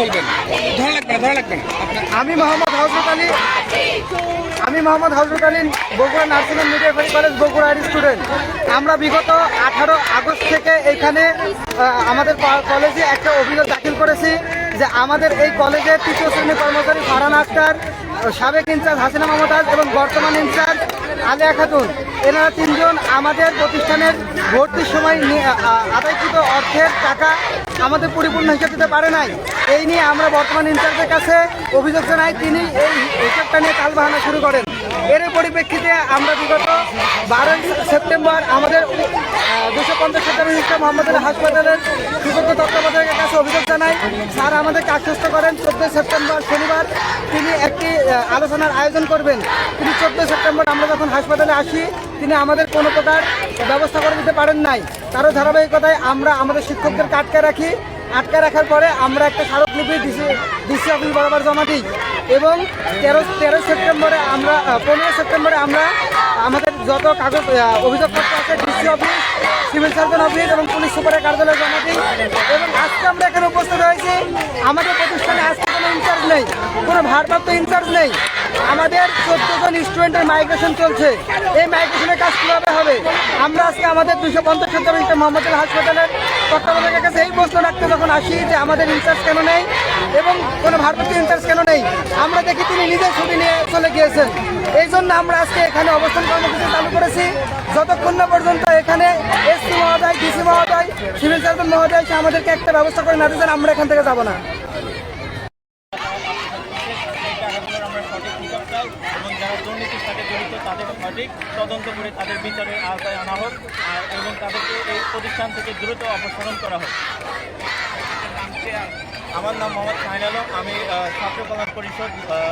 বলবেন? ধরা লাগবে না ধরা লাগবে না আমি মোহাম্মদ হাউসরত আলী। আমি Mohammad Hausrat Ali, Bogura nursing home media college বগুড়ার স্টুডেন্ট। আমরা বিগত আঠারো আগস্ট থেকে এখানে আমাদের কলেজে একটা অভিযোগ দাখিল করেছি যে আমাদের এই কলেজের তৃতীয় শ্রেণি কর্মচারী ফারহান আক্তার সাবেক ইনচার্জ হাসিনা মমতাজ এবং বর্তমান ইনচার্জ আলিয়া খাতুন। এনারা তিনজন আমাদের প্রতিষ্ঠানের ভর্তির সময় আদায়কৃত অর্থের টাকা আমাদের পরিপূর্ণ হিসাব দিতে পারে নাই। এই নিয়ে আমরা বর্তমান ইনচার্জের কাছে অভিযোগ জানাই, তিনি এই হিসাবটা নিয়ে কালবাহানা শুরু করেন। এর পরিপ্রেক্ষিতে আমরা বিগত বারোই সেপ্টেম্বর আমাদের দুশো পঞ্চাশ হাজার হিসাব মোহাম্মদ হাসপাতালের সুযোগ্য তত্ত্বাবধায়কের কাছে অভিযোগ জানাই, স্যার আমাদেরকে আশ্বস্ত করেন, চোদ্দোই সেপ্টেম্বর শনিবার তিনি একটি আলোচনার আয়োজন করবেন। তিনি চোদ্দ সেপ্টেম্বর আমরা যখন হাসপাতালে আসি। তিনি আমাদের কোনো প্রকার ব্যবস্থা করে দিতে পারেন নাই। তারও ধারাবাহিকতায় আমরা আমাদের শিক্ষকদেরকে আটকে রাখি। আটকে রাখার পরে আমরা একটা স্মারকলিপি ডিসি ডিসি অফিস বরাবর জমা দিই এবং তেরো তেরো সেপ্টেম্বরে আমরা পনেরো সেপ্টেম্বরে আমরা আমাদের যত কাগজ অভিযোগপত্র আছে, DC office, civil surgeon office এবং পুলিশ সুপারের কার্যালয় জমা দিই এবং আজকে আমরা এখানে উপস্থিত হয়েছি। আমাদের প্রতিষ্ঠানে আজকে কোনো ইনচার্জ নেই, কোনো ভারপ্রাপ্ত ইনচার্জ নেই। আমাদের চোদ্দ জন স্টুডেন্টের মাইগ্রেশন চলছে। এই মাইগ্রেশনের কাজ কীভাবে হবে? আমরা আজকে আমাদের দুশো পঞ্চাশ হাজার মোহাম্মদ আলী হাসপাতালের তত্ত্বাবধায়কের কাছে এই প্রশ্ন রাখতে যখন আসি যে আমাদের ইনচার্জ কেন নেই এবং কোনো ভারপ্রাপ্ত ইনচার্জ কেন নেই, আমরা দেখি তিনি নিজে ছুটি নিয়ে চলে গিয়েছেন। এই জন্য আমরা আজকে এখানে অবস্থান কর্মসূচি চালু করেছি। যতক্ষণ না পর্যন্ত এখানে এসপি মহোদয় ডিসি মহোদয় সিভিল সার্জন মহোদয় আমাদেরকে একটা ব্যবস্থা করে না আমরা এখান থেকে যাব না এই টাকাগুলোর আমরা সঠিক হিসাব চাই এবং যারা দুর্নীতির সাথে জড়িত তাদের সঠিক তদন্ত করে তাদের বিচারের আওতায় আনা হোক আর এবং তাদেরকে এই প্রতিষ্ঠান থেকে দ্রুত অপসারণ করা হোক। আমার নাম মোহাম্মদ শাহিন আলম। আমি ছাত্র কল্যাণ পরিষদ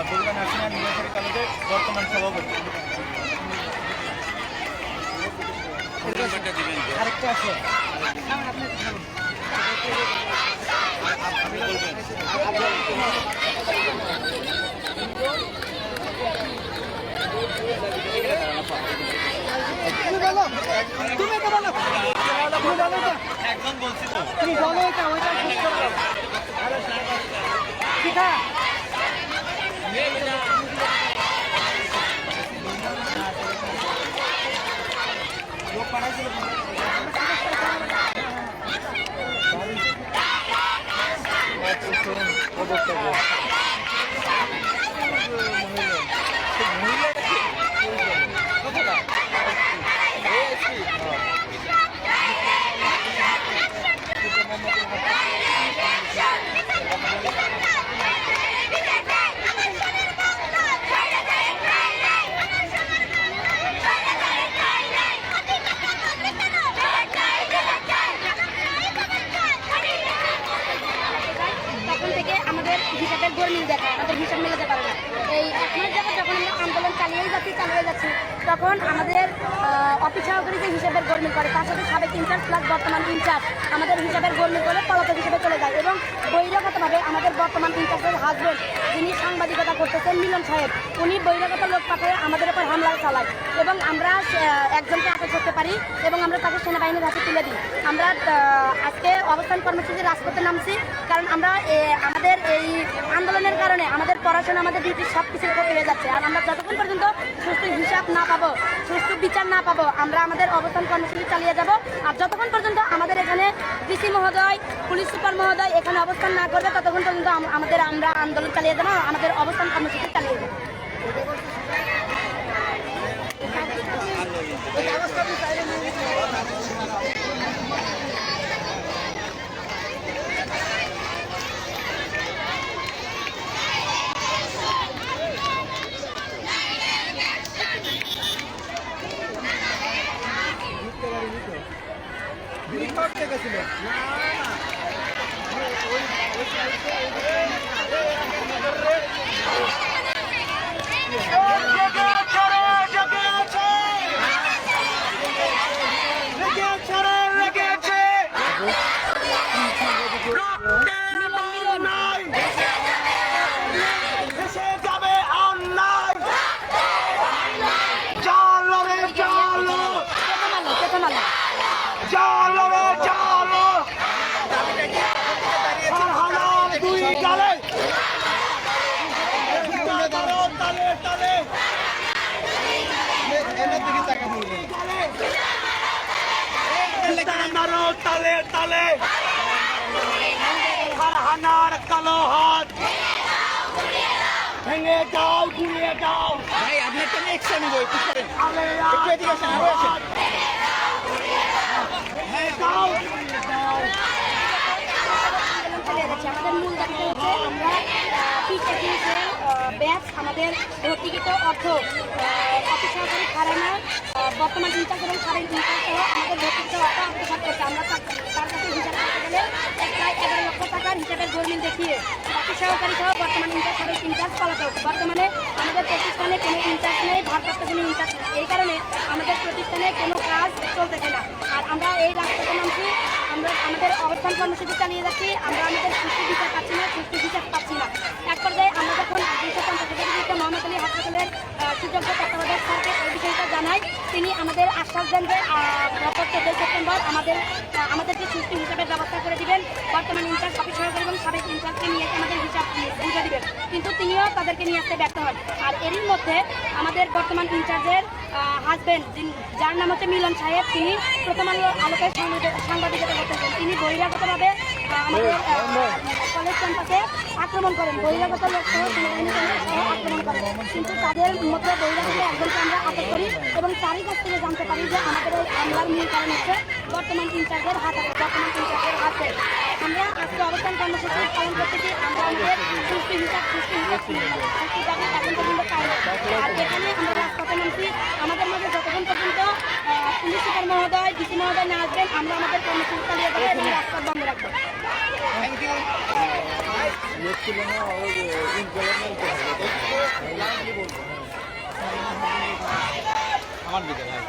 বগুড়া ন্যাশনাল ইউনিভার্সিটি কলেজের বর্তমান সভাপতি। আরেকটা আছে। তুমি বলো তুমি তো বলো তুমি বলো এটা বলছি তো তুমি বলো এটা ওইটা শেষ করো শিখা তখন থেকে আমাদের হিসাবের ঘর মিল দেখা আমাদের হিসাব মিলাতে পারে না এই এক মাস যাবত যখন আমরা আন্দোলন চালিয়েই যাচ্ছি চালিয়ে যাচ্ছি তখন আমাদের অফিস সহকারী যে হিসাবের গরমিল করে তার সাথে সাবেক ইনচার্জ প্লাস বর্তমান ইনচার্জ আমাদের হিসাবের গরমিল করে পলাতক হিসেবে চলে যায় এবং বহিরাগতভাবে আমাদের বর্তমান ইনচার্জের হাজবেন্ড যিনি সাংবাদিকতা করতেছেন মিলন সাহেব, উনি বহিরাগত লোক পাঠিয়ে আমাদের উপর হামলা চালায় এবং আমরা একজনকে আটক করতে পারি এবং আমরা তাকে সেনাবাহিনীর হাতে তুলে দিই। আমরা আজকে অবস্থান কর্মসূচি রাজপথে নামছি কারণ আমরা আমাদের এই আন্দোলনের কারণে আমাদের পড়াশোনা, আমাদের ডিউটি সব কিছু ক্ষতি হয়ে যাচ্ছে আর আমরা যতক্ষণ পর্যন্ত সুস্থ হিসাব না পাবো সুস্থ বিচার না পাবো, আমরা আমাদের অবস্থান কর্মসূচি চালিয়ে যাব আর যতক্ষণ পর্যন্ত আমাদের এখানে ডিসি মহোদয়, পুলিশ সুপার মহোদয় এখানে অবস্থান না করবে, ততক্ষণ পর্যন্ত আমাদের আমরা আন্দোলন চালিয়ে যাব আমাদের অবস্থান কর্মসূচি চালিয়ে দেবো। Yeah. তালে তালে। হানার কালো হাত। ভেঙে যাও ঘুরিয়ে যাও ভাই আপনি একটা এক্সট্রা নিব একটু সরেন একটু এদিকে আসেন আরও আসেন। যাও আন্দোলন চালিয়ে যাচ্ছি আমাদের মূল দাবিটা হচ্ছে আমরা ব্যাচ আমাদের ভর্তিকৃত অর্থ অফিস সহকারী খারানা বর্তমান ইনচার্জ এবং খারেন ইনচার্জ সহ আমাদের ভর্তিকৃত অর্থ আত্মসাৎ করছে আমরা তার কাছে হিসাব করতে গেলে প্রায় এগারো লক্ষ টাকার হিসাবের দলিল দেখিয়ে অফিস সহকারী সহ বর্তমান ইনচার্জ সাবেক ইনচার্জ পলাতক বর্তমানে আমাদের প্রতিষ্ঠানে কোনো ইনচার্জ নেই, ভারপ্রাপ্ত কোনো ইনচার্জ নেই। এই কারণে আমাদের প্রতিষ্ঠানে কোনো কাজ চলতেছে না। আর আমরা এই রাস্তাতে নামছি, আমরা আমাদের অবস্থান কর্মসূচি চালিয়ে যাচ্ছি, আমরা আমাদের সুস্থ বিচার পাচ্ছি না সুস্থ বিচার পাচ্ছি না এক পর্যায়ে আমরা যখন দুশো পঞ্চাশ হাজার বিরুদ্ধে মোহাম্মদ আলী হাসপাতালের আহ, সুযোগ্য তত্ত্বাবধায়ক স্যারকে এই বিষয়টা জানাই। তিনি আমাদের আশ্বাস দেন যে গত চোদ্দই সেপ্টেম্বর আমাদের আমাদেরকে সুস্থ হিসাবের ব্যবস্থা করে দিবেন। বর্তমান ইনচার্জ অফিস সহকারী এবং সাবেক ইনচার্জকে নিয়ে আমাদের হিসাব বুঝে দিবেন। কিন্তু তিনিও তাদেরকে নিয়ে আসতে ব্যর্থ হন। আর এরই মধ্যে আমাদের বর্তমান ইনচার্জের হাজবেন্ড যার নাম হচ্ছে মিলন সাহেব, তিনি প্রথম আলো সাংবাদিক- সাংবাদিকতা করতেছেন। তিনি বহিরাগতভাবে আমাদের ক্যাম্পাসে আক্রমণ করেন। বহিরাগত লোক সহ সেনাবাহিনী আক্রমণ করেন। কিন্তু তাদের মধ্যে বহিরাগত একজনকে আমরা আটক করি এবং তারই কাছ থেকে জানতে পারি যে আমাদের এই হামলার মূল কারণ হচ্ছে বর্তমান ইনচার্জের হাত বর্তমান ইনচার্জের হাতে আমরা আজকে অবস্থান কর্মসূচি পালন করতেছি, আমরা আমাদের সুস্থ হিসাব সুস্থ হিসাব আর এখানে আমরা রাজপথে আমাদের মাঝে যতক্ষণ পর্যন্ত আহ, পুলিশ সুপার মহোদয় ডিসি মহোদয় না আসবেন আমরা আমাদের কর্মসূচি চালিয়ে যাব এবং রাজপথ বন্ধ রাখব। থ্যাংক ইউ আমার দিকে ভাই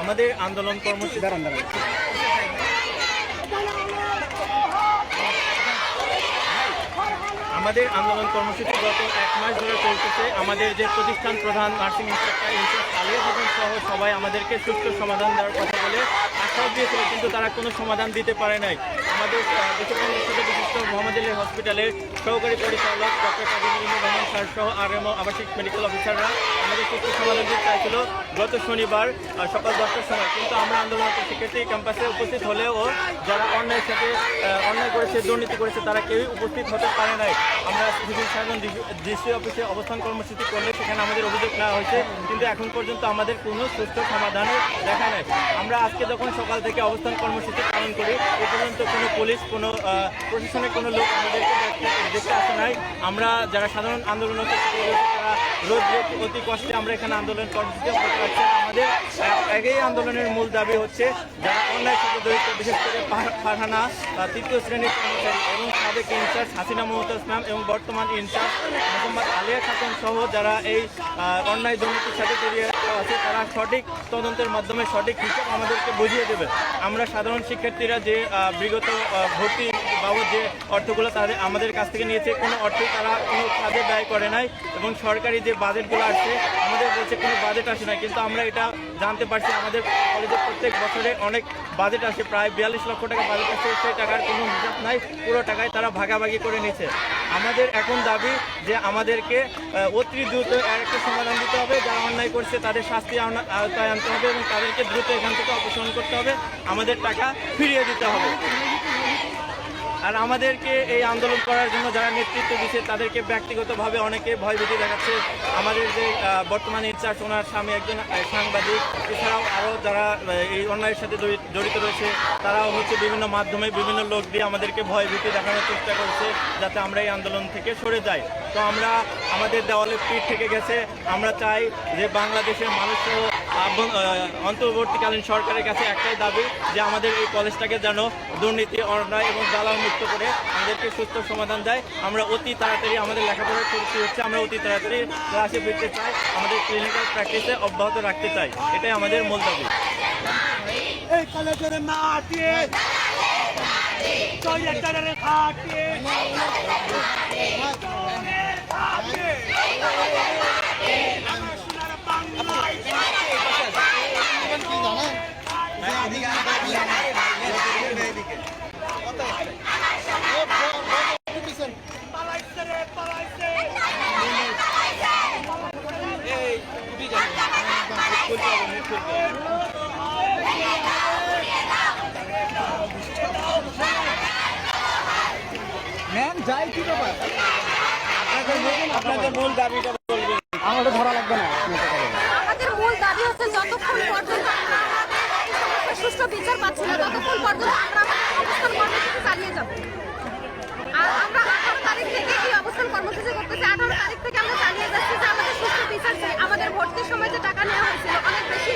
আমাদের আন্দোলন কর্মসূচি দাঁড়ান দাঁড়ান। আমাদের আন্দোলন কর্মসূচি গত এক মাস ধরে চলতেছে। আমাদের যে প্রতিষ্ঠান প্রধান নার্সিং ইন্সপেক্টর ইনচার্জ আলিয়া সহ সবাই আমাদেরকে সুস্থ সমাধান দেওয়ার কথা বলে আশ্বাস দিয়েছিল, কিন্তু তারা কোনো সমাধান দিতে পারে নাই। আমাদের দেশপ্রেম সাথে বিশিষ্ট হসপিটালের সহকারী পরিচালক ডক্টর কাজী রহমান স্যার সহ আর এম আবাসিক মেডিকেল অফিসাররা আমাদের সুষ্ঠু সমাধান চাইছিল গত শনিবার সকাল দশটার সময়। কিন্তু আমরা আন্দোলনরত শিক্ষার্থী ক্যাম্পাসে উপস্থিত হলেও যারা অন্যায়ের সাথে অন্যায় করেছে, দুর্নীতি করেছে, তারা কেউই উপস্থিত হতে পারে নাই। আমরা সিভিল সার্জন ডিসি অফিসে অবস্থান কর্মসূচি করলে সেখানে আমাদের অভিযোগ নেওয়া হয়েছে। কিন্তু এখন পর্যন্ত আমাদের কোনো সুস্থ সমাধান দেখা নাই। আমরা আজকে যখন সকাল থেকে অবস্থান কর্মসূচি পালন করি, এ পর্যন্ত কোনো পুলিশ কোনো প্রশাসনের কোনো লোক আমাদেরকে দেখতে- আসে নাই। আমরা যারা সাধারণ আন্দোলন রোজ রোজ অতি কষ্টে আমরা এখানে আন্দোলন কর্মসূচি করতে পারছি আমাদের একই আন্দোলনের মূল দাবি হচ্ছে যারা অন্যায় সাথে জড়িত বিশেষ করে ফার- ফারহানা তৃতীয় শ্রেণির কর্মচারী এবং সাবেক ইনচার্জ হাসিনা মমতাজ ম্যাম এবং বর্তমান ইনচার্জ মোহাম্মদ আলিয়া খাতুন সহ যারা এই অন্যায় দুর্নীতির সাথে জড়িয়ে আছে, তারা সঠিক তদন্তের মাধ্যমে সঠিক হিসাব আমাদেরকে বুঝিয়ে দেবে। আমরা সাধারণ শিক্ষার্থীরা যে বিগত ভর্তি বাবদ যে অর্থগুলো তাদের, আমাদের কাছ থেকে নিয়েছে, কোনো অর্থই তারা কোনো কাজে ব্যয় করে নাই এবং সরকারি যে বাজেটগুলো আসছে আমাদের বলছে কোনো বাজেট আসে না কিন্তু আমরা এটা জানতে পারছি, আমাদের কলেজে প্রত্যেক বছরে অনেক বাজেট আসে, প্রায় বিয়াল্লিশ লক্ষ টাকা বাজেট আসে, সেই টাকার কোনো হিসাব নাই, পুরো টাকায় তারা ভাগাভাগি করে নিচ্ছে আমাদের এখন দাবি যে আমাদেরকে অতি দ্রুত এর একটা সমাধান দিতে হবে। যারা অন্যায় করছে তাদের শাস্তি আওতায় আনতে হবে এবং তাদেরকে দ্রুত এখান থেকে অপসারণ করতে হবে। আমাদের টাকা ফিরিয়ে দিতে হবে। আর আমাদেরকে এই আন্দোলন করার জন্য যারা নেতৃত্ব দিচ্ছে তাদেরকে ব্যক্তিগতভাবে অনেকে ভয়ভীতি দেখাচ্ছে। আমাদের যে বর্তমান ইনচার্জ ওনার স্বামী একজন সাংবাদিক। এছাড়াও আরও যারা এই অন্যায়ের সাথে জড়িত রয়েছে তারাও হচ্ছে বিভিন্ন মাধ্যমে বিভিন্ন লোক দিয়ে আমাদেরকে ভয় ভয়ভীতি দেখানোর চেষ্টা করছে যাতে আমরা এই আন্দোলন থেকে সরে যাই। তো আমরা আমাদের দেওয়ালে পিঠ থেকে গেছে। আমরা চাই যে বাংলাদেশের মানুষ সহ আভ্যন- আহ, অন্তর্বর্তীকালীন সরকারের কাছে একটাই দাবি যে আমাদের এই কলেজটাকে যেন দুর্নীতি অন্যায় এবং দালাল মুক্ত করে আমাদেরকে সুস্থ সমাধান দেয়। আমরা অতি তাড়াতাড়ি আমাদের লেখাপড়ার পরিস্থিতি হচ্ছে আমরা অতি তাড়াতাড়ি ক্লাসে ফিরতে চাই আমাদের ক্লিনিক্যাল প্র্যাকটিসে অব্যাহত রাখতে চাই। এটাই আমাদের মূল দাবি। এই কলেজের মাটি বাংলায় ম্যাম যাই কি ব্যাপার? আপনাদের মূল দাবিটা বলবেন। আমাদের ধরা লাগবে না আমাদের মূল দাবি হচ্ছে যতক্ষণ পর্যন্ত সুস্থ বিচার পাচ্ছি না ততক্ষণ পর্যন্ত আমরা অবস্থান কর্মসূচি চালিয়ে যাব। আর আমরা আঠারো তারিখ থেকে এই অবস্থান কর্মসূচি করতেছি। আঠারো তারিখ থেকে আমরা চালিয়ে যাচ্ছি যে আমাদের সুষ্ঠু বিচার চাই। আমাদের ভর্তির সময় যে টাকা নেওয়া হয়েছিল অনেক বেশি